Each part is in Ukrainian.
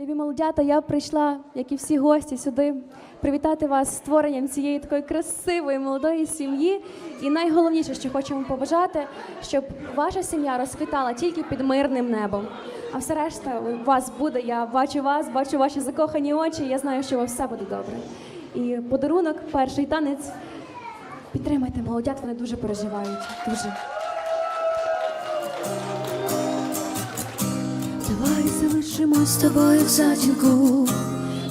Любі молодята, я прийшла, як і всі гості, сюди привітати вас з створенням цієї такої красивої молодої сім'ї. І найголовніше, що вам побажати, щоб ваша сім'я розквітала тільки під мирним небом. А все решта вас буде. Я бачу вас, бачу ваші закохані очі. Я знаю, що у вас все буде добре. І подарунок, перший танець. Підтримайте молодят, вони дуже переживають. Дуже. Залишимось з тобою в затінку.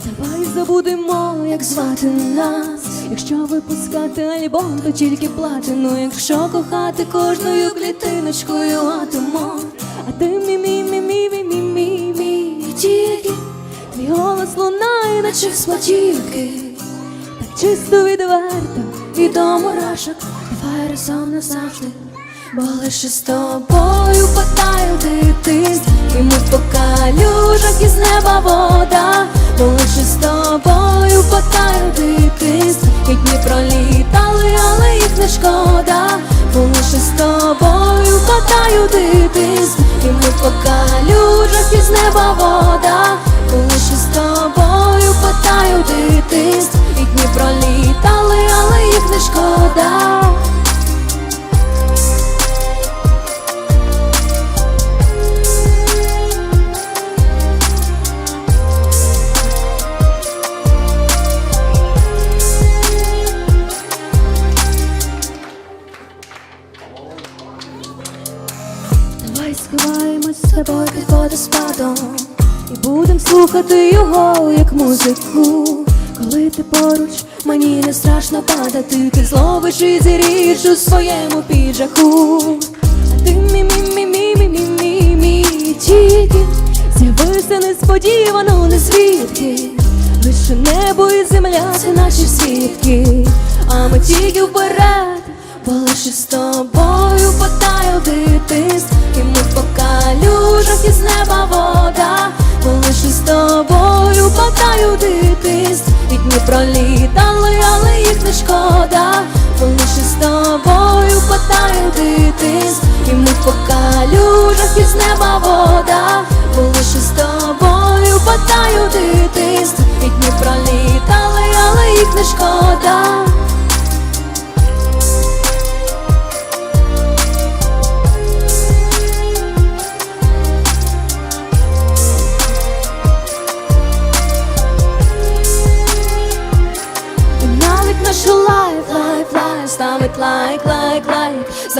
Давай забудемо, як звати нас. Якщо випускати альбом, то тільки платину. Якщо кохати кожною клітиночкою атомом. А ти мій мій мій мій мій мій мій мій тільки твій голос лунає, наче з платівки. Так чисто відверто і до мурашок. Давай разом назавжди. Бо лише з тобою потаю дитинство І ми по калюжах із неба вода. Бо лише з тобою потаю дитинство І дні пролітали, але їх не шкода. Бо лише з тобою потаю дитинство І ми по калюжах із неба вода. Бо лише з тобою потаю дитинство І дні пролітали, але їх не шкода слухати його, як музику. Коли ти поруч, мені не страшно падати. Ти зловиш і зіріш у своєму піджаку. Ти мій мій мій мій мій мій мій мій тільки З'явився несподівано, не звідки. Лише небо і земля це наші свідки. А ми тільки вперед Бо лише з тобою потаю дитинство. І ми по калюжах із неба тобою дитинств. І дні пролітали, але їх не шкода. Бо лише з тобою питаю дитинств. І ми по калюжах із неба вода. Бо лише з тобою питаю дитинство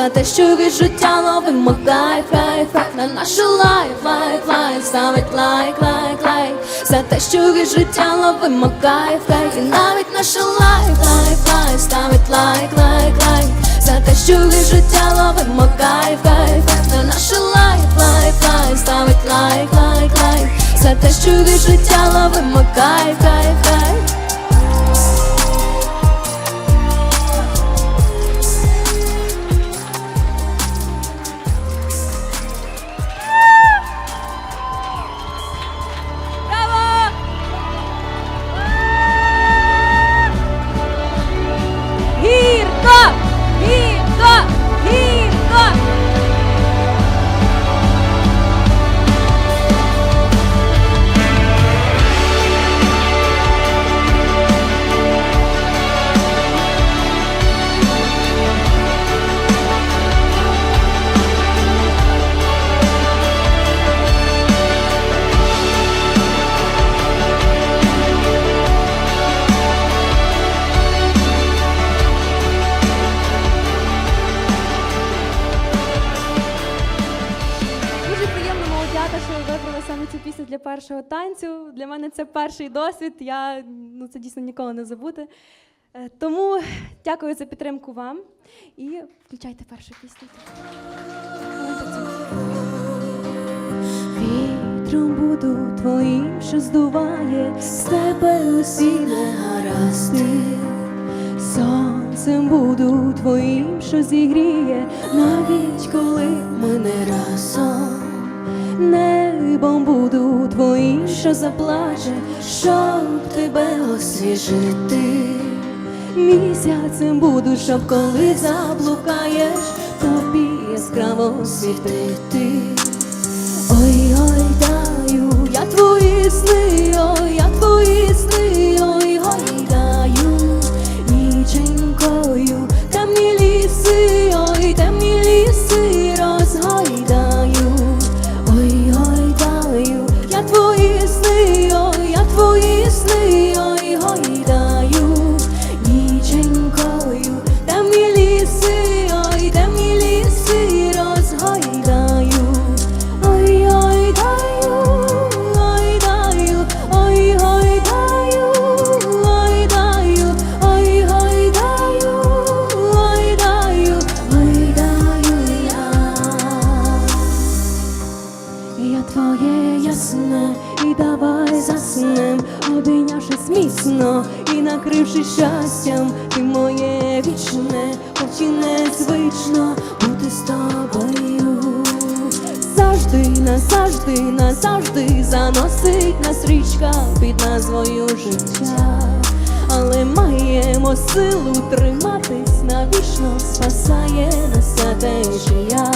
За те, що від життя ловимо кайф, кайф, кайф На нашу лайф, лайф, лайф ставить лайк, лайк, лайк За те, що від життя ловимо кайф, кайф І навіть нашу лайф, лайф, лайф ставить лайк, лайк, лайк За те, що від життя кайф, На нашу лайф, лайф, лайф ставить лайк, лайк, лайк За те, що від життя кайф, кайф, кайф першого танцю. Для мене це перший досвід. Я ну це дійсно ніколи не забути. Е, Тому дякую за підтримку вам і включайте першу пісню. Вітром буду твоїм, що здуває з тебе усі негаразди. Сонцем буду твоїм, що зігріє, навіть коли ми не разом. Небом буду твоїм, що заплаче, щоб тебе освіжити. Місяцем буду, щоб коли заблукаєш, тобі яскраво світити. Ой, ой, даю я твої сни Пригорнувшись щастям, ти моє вічне, хоч і незвично бути з тобою. Завжди, назавжди, назавжди заносить нас річка під назвою життя. Але маємо силу триматись навічно, спасає нас ця течія.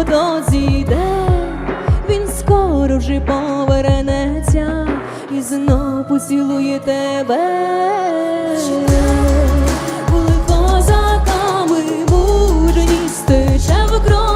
Сонце ото зійде, він скоро вже повернеться і знов поцілує тебе. Були козаками, мужність тече в крові,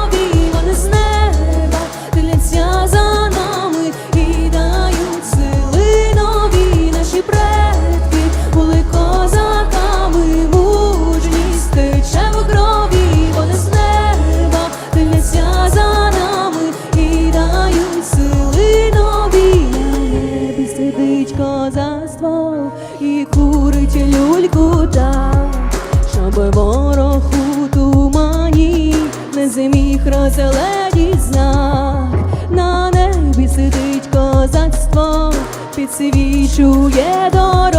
підсвічує дороги,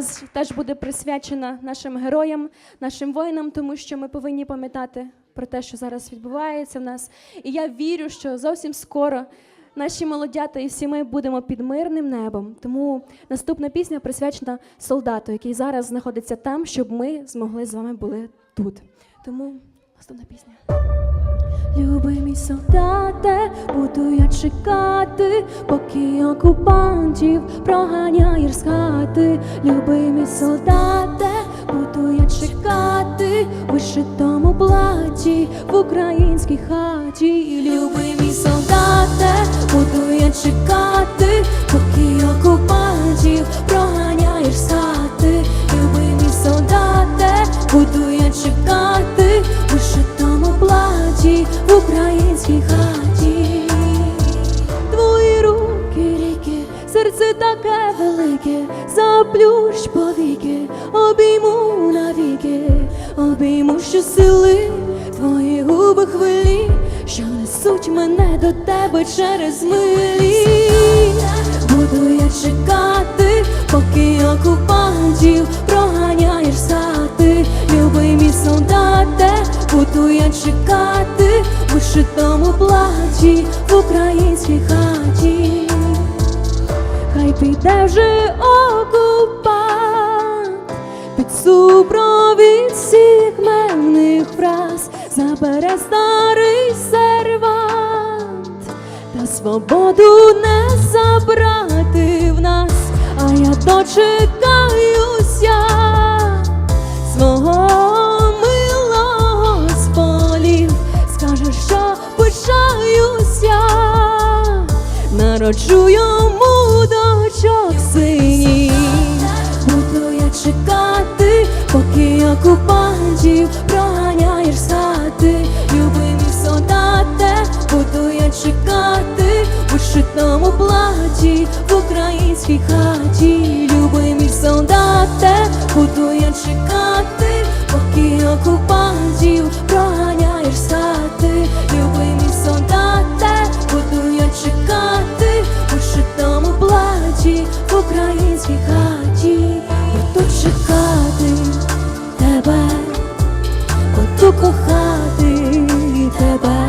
теж, теж буде присвячена нашим героям, нашим воїнам, тому що ми повинні пам'ятати про те, що зараз відбувається в нас. І я вірю, що зовсім скоро наші молодята і всі ми будемо під мирним небом. Тому наступна пісня присвячена солдату, який зараз знаходиться там, щоб ми змогли з вами були тут. Тому наступна пісня. Люби мій солдате, буду я чекати, поки окупантів проганяєш з хати. Люби мій солдате, буду я чекати, вишитому платі в українській хаті. Люби мій солдате, буду я чекати, поки окупантів проганяєш з хати. Таке велике, заплющ повіки, обійму навіки, обійму щосили твої губи хвилі, що несуть мене до тебе через милі. Буду я чекати, поки окупантів проганяєш сати, любий мій солдате, буду я чекати в вишитому платі в українській хаті. Піде вже окупант. Під супровід всіх мемних фраз, забере старий сервант, та свободу не забрати в нас, а я дочекаюся свого милого скаже, що пишаюся, народжу окупантів проганяєш любий мій солдате, буду я чекати у шитому платі в українській хаті, любий мій солдате, буду я чекати, поки окупантів проганяєш любий мій солдате, буду я чекати у шитому платі в українській хаті, буду чекати буду кохати тебе,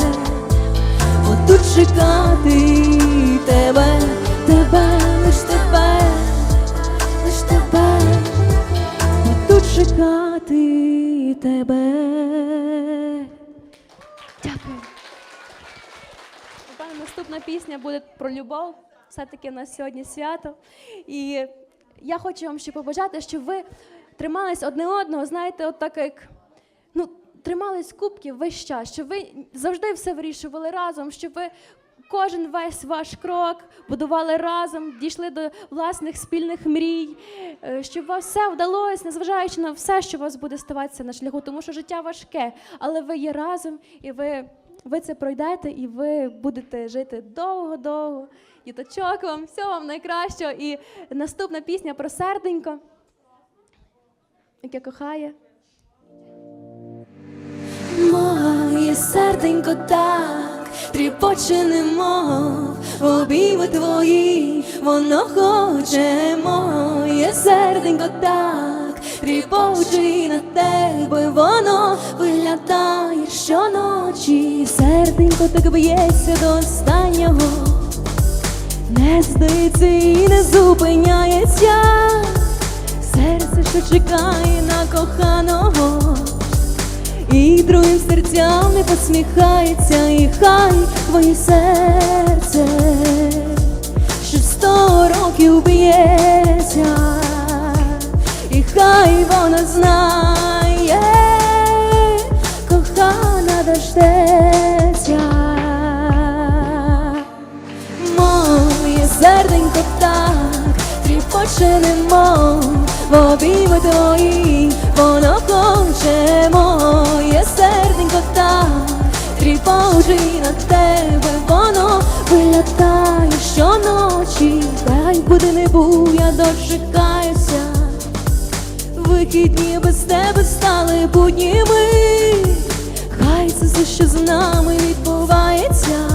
буду чекати тебе, тебе, лиш тебе, лиш тебе, буду чекати тебе. Дякую. Напевно, наступна пісня буде про любов. Все-таки у нас сьогодні свято. І я хочу вам ще побажати, щоб ви тримались одне одного, знаєте, от так як ну, тримались кубків весь час, щоб ви завжди все вирішували разом, щоб ви кожен весь ваш крок будували разом, дійшли до власних спільних мрій, е, щоб у вас все вдалося, незважаючи на все, що у вас буде ставатися на шляху, тому що життя важке, але ви є разом і ви ви це пройдете, і ви будете жити довго-довго. Діточок вам, всього вам найкращого. І наступна пісня про серденько, яке кохає. Серденько так тріпоче немов обійми твої, воно хоче моє серденько так тріпоче на тебе, воно виглядає щоночі, серденько так б'ється до останнього, не здається і не зупиняється, серце, що чекає на коханого. І другим серцям не посміхається, і хай твоє серце, що сто років б'ється, і хай вона знає, кохана дождеться. Моє серденько так тріпоче немов в обійми твої, воно хоче моє тріпоче на тебе, воно вилятає щоночі, хай буде не був, я дочекаюся. Вихідні без тебе стали будніми, хай це все, що з нами відбувається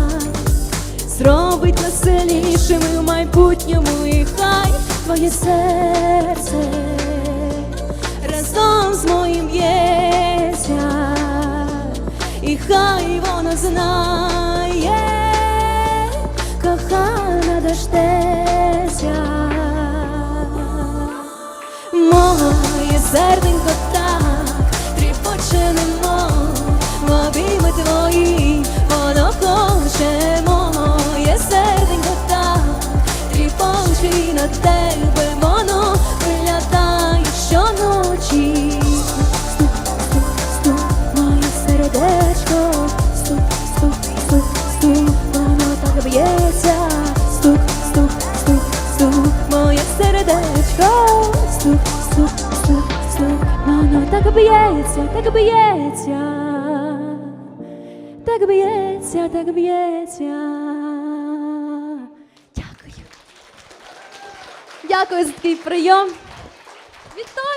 зробить веселішими в майбутньому, і хай твоє серце разом з моїм б'ється, і хай воно знає, кохана дождеся, Моє серденько так тріпоче немов в обійми твої, воно хоче б'ється, так б'ється, так б'ється, так б'ється. Дякую. Дякую за такий прийом. Вітаю.